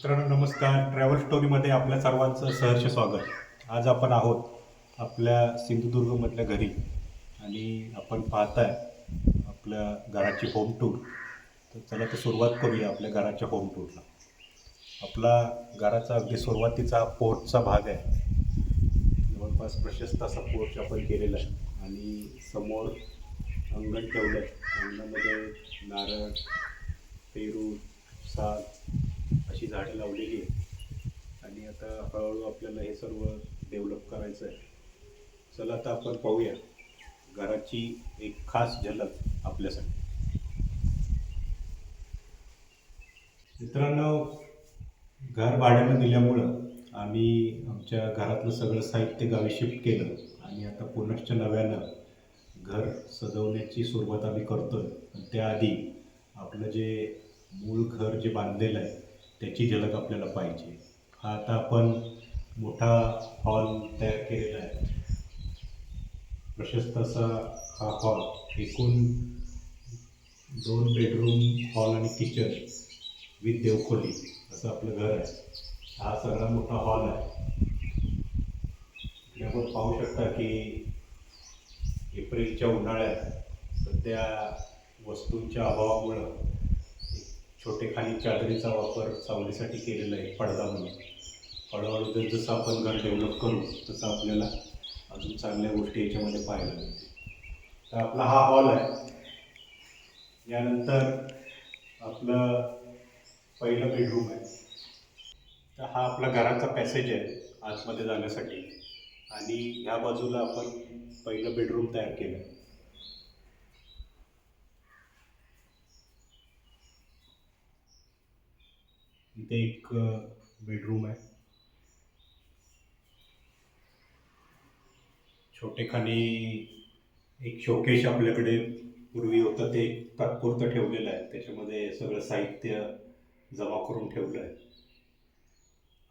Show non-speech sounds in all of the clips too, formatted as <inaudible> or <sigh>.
मित्रांनो नमस्कार. ट्रॅव्हल स्टोरीमध्ये आपल्या सर्वांचं सहर्ष स्वागत. आज आपण आहोत आपल्या सिंधुदुर्गमधल्या घरी आणि आपण पाहताय आपल्या घराची होम टूर तर चला तर सुरुवात करूया आपल्या घराच्या होम टूरला आपला घराचा अगदी सुरुवातीचा पोर्टचा भाग आहे. जवळपास प्रशस्त असा पोर्च आपण केलेला आहे. आणि समोर अंगण ठेवलं आहे अंगणामध्ये नारळ पेरू साग झाडं लावलेली आहेत. आणि आता हळूहळू आपल्याला हे सर्व डेव्हलप करायचं आहे. चला आता आपण पाहूया घराची एक खास झलक आपल्यासाठी. मित्रांनो घर भाड्यानं दिल्यामुळं आम्ही आमच्या घरातलं सगळं साहित्य गावी शिफ्ट केलं आणि आता पुनश्च नव्यानं घर सजवण्याची सुरुवात आम्ही करतोय. पण त्याआधी आपलं जे मूळ घर जे बांधलेलं आहे त्याची झलक आपल्याला पाहिजे. हा आता आपण मोठा हॉल तयार केलेला आहे. प्रशस्त असा हा हॉल एकूण दोन बेडरूम हॉल आणि किचन विथ देवखोली असं आपलं घर आहे. हा सगळा मोठा हॉल आहे. इकडे आपण पाहू शकता की एप्रिलच्या उन्हाळ्यात सध्या वस्तूंच्या अभावामुळं छोटे खाली चादरीचा वापर सावलीसाठी केलेला आहे पडदा म्हणून. हळूहळू जर जसं आपण घर डेव्हलप करू तसं आपल्याला अजून चांगल्या गोष्टी याच्यामध्ये पाहायला मिळतील. तर आपला हा हॉल आहे. यानंतर आपलं पहिलं बेडरूम आहे. तर हा आपला घराचा पॅसेज आहे आतमध्ये जाण्यासाठी. आणि ह्या बाजूला आपण पहिलं बेडरूम तयार केलं. इथे एक बेडरूम आहे. छोटे खाली एक शोकेश आपल्याकडे पूर्वी होतं ते तात्पुरतं ठेवलेलं आहे. त्याच्यामध्ये सगळं साहित्य जमा करून ठेवलं आहे.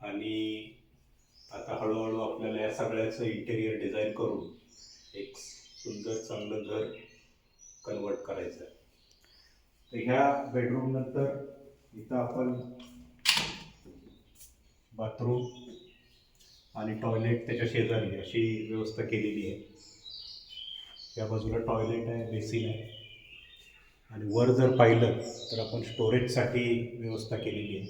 आणि आता हळूहळू आपल्याला या सगळ्याचं इंटेरियर डिझाईन करून एक सुंदर चांगलं घर कन्वर्ट करायचं आहे. तर ह्या बेडरूम नंतर इथं आपण बाथरूम आणि टॉयलेट त्याच्या शेजारी अशी व्यवस्था केलेली आहे. त्या बाजूला टॉयलेट आहे बेसिन आहे. आणि वर जर पाहिलं तर आपण स्टोरेजसाठी व्यवस्था केलेली आहे.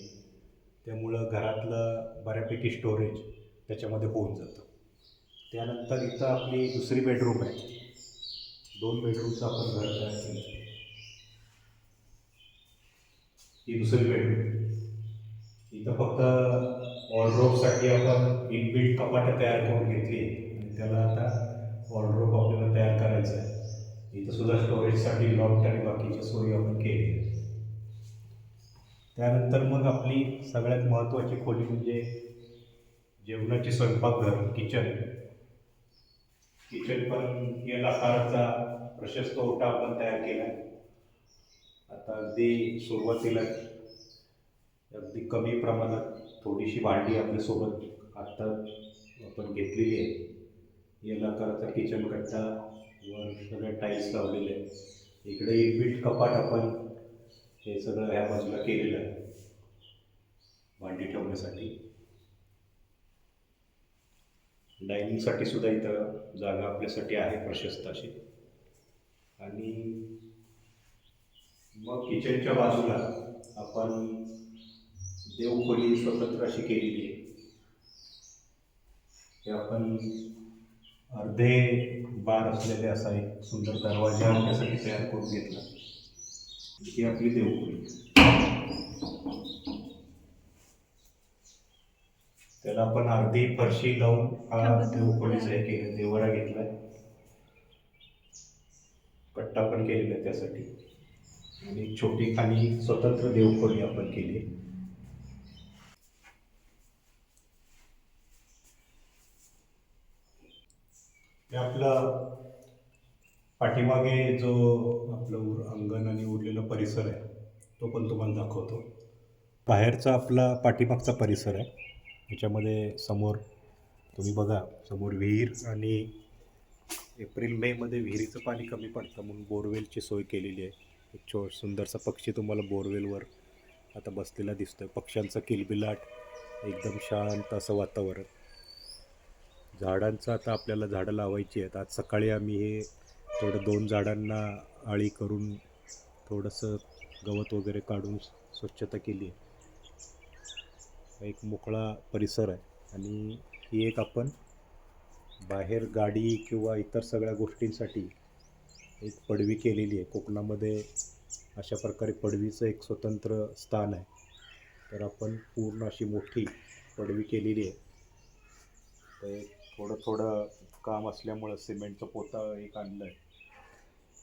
त्यामुळं घरातलं बऱ्यापैकी स्टोरेज त्याच्यामध्ये होऊन जातं. त्यानंतर इथं आपली दुसरी बेडरूम आहे. दोन बेडरूमचं आपण घर तयार केलं. ही दुसरी बेडरूम. इथं फक्त वॉर्ड्रोपसाठी आपण इनबिल्ट कपाटं तयार करून घेतली. आणि त्याला आता वॉर्ड्रोप आपल्याला तयार करायचं आहे. इथं सुद्धा स्टोरेजसाठी लॉफ्ट आणि बाकीच्या सोयी आपण केली त्यानंतर मग आपली सगळ्यात महत्त्वाची खोली म्हणजे जेवणाचे स्वयंपाकघर किचन किचन पण या आकाराचा प्रशस्त ओटा आपण तयार केला. आता अगदी सुरुवातीला अगदी कमी प्रमाणात थोडीशी भांडी आपल्यासोबत आत्ता आपण घेतलेली आहे. याला करता किचन कट्टा वर सगळ्या टाईल्स लावलेले आहेत. इकडे इनबिल्ट कपाट आपण हे सगळं ह्या बाजूला केलेलं आहे. भांडी ठेवण्यासाठी. डायनिंगसाठी सुद्धा इथं जागा आपल्यासाठी आहे प्रशस्त अशी. आणि मग किचनच्या बाजूला आपण देवखोली स्वतंत्र अशी केलेली आहे. हे आपण अर्धे बार असलेले असा एक सुंदर दरवाजा त्यासाठी तयार करून घेतला. ही आपली देवखोली त्याला आपण अर्धी फरशी लावून हा देवखोलीचा हे केलं देवरा घेतलाय. पट्टा पण केलेला आहे त्यासाठी. आणि छोटी खाली स्वतंत्र देवखोली आपण केली ते आपलं पाठीमागे जो आपलं उर अंगण आणि उरलेला परिसर आहे तो पण तुम्हाला दाखवतो. बाहेरचा आपला पाठीमागचा परिसर आहे. याच्यामध्ये समोर तुम्ही बघा समोर विहीर आणि एप्रिल मेमध्ये विहिरीचं पाणी कमी पडतं म्हणून बोरवेलची सोय केलेली आहे. एक छो सुंदरसा पक्षी तुम्हाला बोरवेलवर आता बसलेला दिसतोय. पक्ष्यांचा किलबिलाट एकदम शांत असं वातावरण. झाडांचं आता आपल्याला झाडं लावायची आहेत. आज सकाळी आम्ही हे थोडं दोन झाडांना आळी करून थोडंसं गवत वगैरे काढून स्वच्छता केली आहे. एक मोकळा परिसर आहे. आणि ही एक आपण बाहेर गाडी किंवा इतर सगळ्या गोष्टींसाठी एक पडवी केलेली आहे. कोकणामध्ये अशा प्रकारे पडवीचं एक स्वतंत्र स्थान आहे. तर आपण पूर्ण अशी मोठी पडवी केलेली आहे. तर एक थोडं थोडं काम असल्यामुळं सिमेंटचं पोता एक आणलं आहे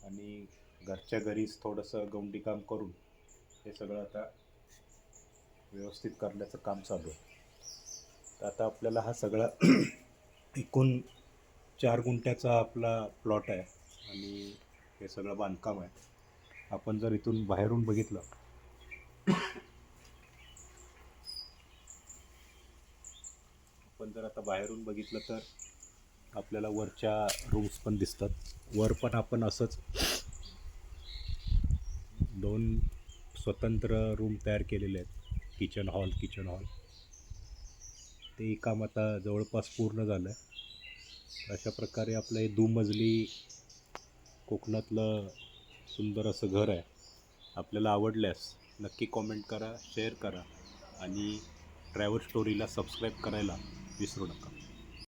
आणि घरच्या घरीच थोडंसं गवंडी काम करून हे सगळं आता व्यवस्थित करण्याचं काम चालू आहे. तर आता आपल्याला हा सगळा <clears throat> एकूण चार गुंठ्याचा आपला प्लॉट आहे आणि हे सगळं बांधकाम आहे. आपण जर इथून बाहेरून बघितलं जर आता बाहेरून बघितलं तर आपल्याला वरच्या रूम्स पण दिसतात. वर पण आपण असंच दोन स्वतंत्र रूम तयार केलेले आहेत. किचन हॉल किचन हॉल ते काम आता जवळपास पूर्ण झालं आहे अशा प्रकारे आपलं हे दुमजली कोकणातलं सुंदर असं घर आहे. आपल्याला आवडल्यास नक्की कॉमेंट करा शेअर करा आणि ट्रॅव्हल स्टोरीला सबस्क्राईब करायला いうだった。